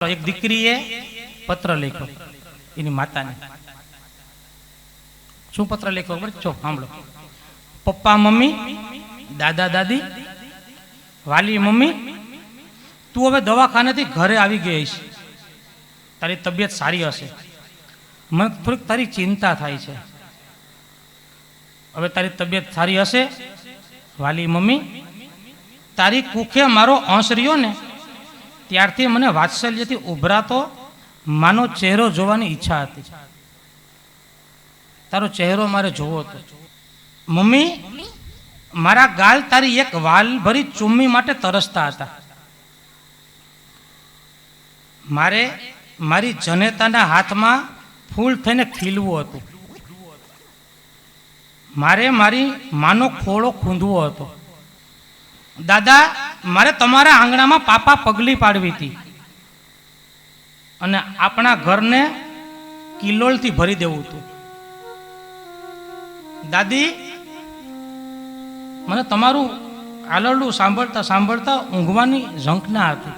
એક દીકરીએ પત્ર લખ્યો એની માતાને. શું પત્ર લખ્યો ખબર? ચો સાંભળો. પપ્પા મમ્મી, દાદા દાદી, વાલી મમ્મી, તું હવે દવાખાનેથી ઘરે આવી ગઈ છે તારી તબિયત સારી હશે. મને થોડીક તારી ચિંતા થાય છે. હવે તારી તબિયત સારી હશે? વાલી મમ્મી, તારી કુખે મારો અંશ રહ્યો ને ત્યારથી મને વાત્સલ્યથી ઉભરાતો માનો ચહેરો જોવાની ઈચ્છા હતી. તારો ચહેરો મારે જોવો હતો. મમ્મી, મારા ગાલ તારી એક વાલ ભરી ચુમ્મી માટે તરસતા હતા. મારે મારી જનેતાના હાથમાં ફૂલ થઈને ખીલવું હતું. મારે મારી માનો ખોળો ખૂંદવો હતો. દાદા મારે તમારા આંગણામાં પાપા પગલી પાડવી હતી. અને આપણા ઘરને કિલોલથી ભરી દેવું હતું. દાદી, મને તમારું આલરડું સાંભળતા સાંભળતા ઊંઘવાની ઝંખના હતી.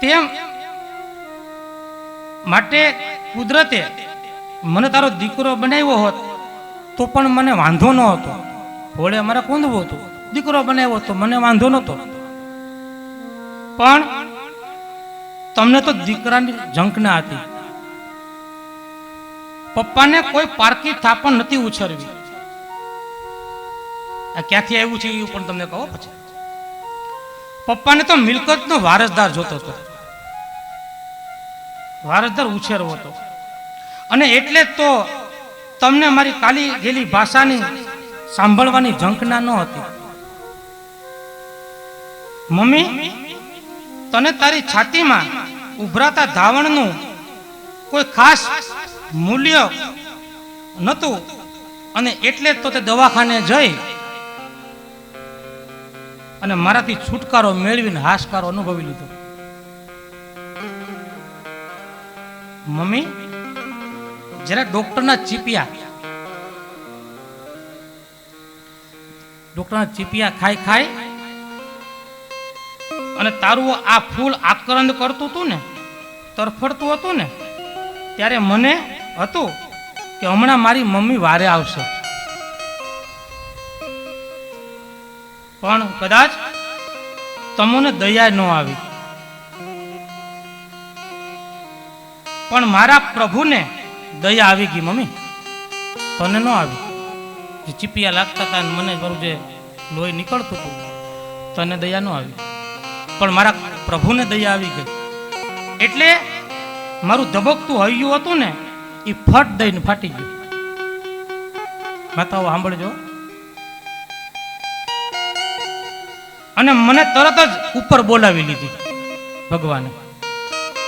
તેમ માટે કુદરતે મને તારો દીકરો બનાવ્યો હોત તો પણ મને વાંધો ન હતો હોળે અમારે કૂંદવું હતું. દીકરો બનાવ્યો હતો, મને વાંધો નહોતો. પણ તમને તો દીકરાની ઝંખના હતી. પપ્પાને કોઈ પારકી થાપણ નથી ઉછરવી. આ ક્યાંથી આવ્યું છે એ પણ તમને કહો પછી. પપ્પાને તો મિલકતનો વારસદાર જોતો હતો. વારસદાર ઉછેરવો હતો. અને એટલે તો તમને મારી કાલી ગયેલી ભાષાની સાંભળવાની ઝંખના ન હતી. મમ્મી, તને તારી છાતીમાં ઉભરાતા ધાવણનું કોઈ ખાસ મૂલ્ય નહોતું અને એટલે જ તો તે દવાખાને જઈ અને મારાથી છુટકારો મેળવીને હાશકારો અનુભવી લીધો. મમ્મી જરા ડોક્ટરના ચીપિયા ડોક્ટરના ચીપિયા ખાઈ ખાઈ અને તારું આ ફૂલ આકરંદ કરતું હતું ને, તરફડતું હતું ને, ત્યારે મને હતું કે હમણાં મારી મમ્મી વારે આવશે. પણ કદાચ તમને દયા ન આવી. પણ મારા પ્રભુને દયા આવી ગઈ મમ્મી. તને ન આવી. જે ચીપિયા લાગતા હતા અને મને મારું જે લોહી નીકળતું હતું તને દયા ન આવી. પણ મારા પ્રભુને દયા આવી ગઈ. એટલે મારું ધબકતું હૈયું હતું ને, એ ફટ દઈને ફાટી ગયું. માતાઓ, સાંભળજો. અને મને તરત જ ઉપર બોલાવી લીધી ભગવાને.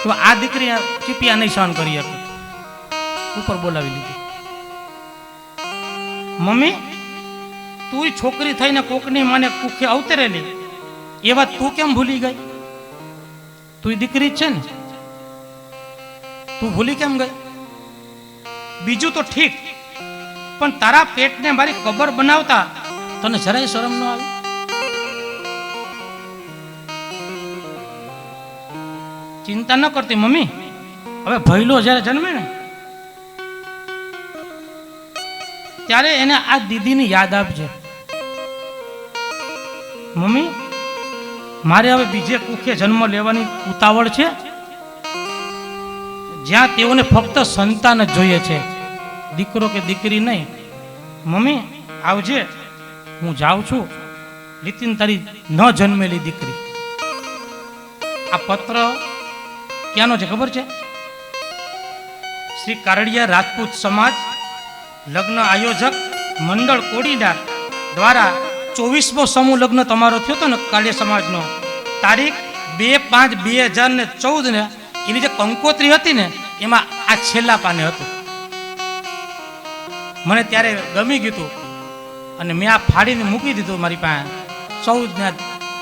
તો આ દીકરી ચીપિયા નહીં સહન કરી હતી. ઉપર બોલાવી લીધી. મમ્મી તું છોકરી થઈને કોકની માને કુખે અવતરેલી. એ વાત તું કેમ ભૂલી ગઈ? તું દીકરી છે ને? તું ભૂલી કેમ ગઈ? બીજું તો ઠીક, પણ તારા પેટને મારી કબર બનાવતા તને જરાય શરમ ન આવી? ચિંતા ન કરતી મમ્મી. હવે ભૈલો જ્યારે જન્મે ને ત્યારે એને આ દીદીની યાદ આપજે. મમ્મી, મારે હવે બીજે કુખે જન્મ લેવાની ઉતાવળ છે. જ્યાં તેઓને ફક્ત સંતાન જ જોઈએ છે. દીકરો કે દીકરી નહીં. મમ્મી, આવજે. હું જાઉં છું. લીતિન તારી ન જન્મેલી દીકરી. આ પત્ર ક્યાંનો છે ખબર છે? શ્રી કારડિયા રાજપૂત સમાજ લગ્ન આયોજક મંડળ કોડીદાર દ્વારા ચોવીસમો સમૂહ લગ્ન તમારો થયો હતો ને કાલે સમાજનો? તારીખ બે પાંચ બે હજાર ને ચૌદ ને એની જે કંકોત્રી હતી ને, એમાં આ છેલ્લા પાને હતું. મને ત્યારે ગમી ગયું હતું. અને મેં આ ફાડીને મૂકી દીધું મારી પાસે. ચૌદ ને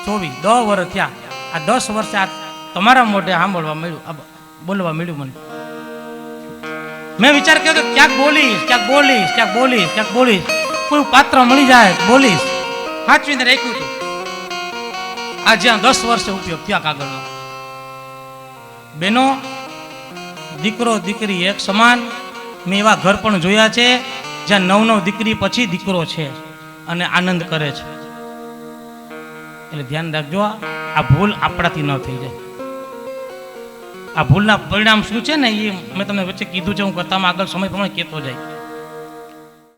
ચોવીસ, દસ વર્ષ થયા. આ દસ વર્ષે આ તમારા મોઢે સાંભળવા મળ્યું બોલવા મળ્યું મને. મેં વિચાર કર્યો કે ક્યાંક બોલીશ ક્યાંક બોલીશ ક્યાંક બોલીશ ક્યાંક બોલીશ. કોઈ પાત્ર મળી જાય, બોલીશ. સાચવીને રાખ્યું હતું આ જ્યાં દસ વર્ષે ઉપયોગ ત્યાં કાગળનો. બેનો, દીકરો, દીકરી એક સમાન. મેં એવા ઘર પણ જોયા છે, જ્યાં નવ નવ દીકરી પછી દીકરો છે અને આનંદ કરે છે. એટલે ધ્યાન રાખજો આ ભૂલ આપણાથી ન થઈ જાય. આ ભૂલના પરિણામ શું છે ને, એ મેં તમને વચ્ચે કીધું છે, હું કથામાં આગળ સમય પ્રમાણે કહેતો જાય.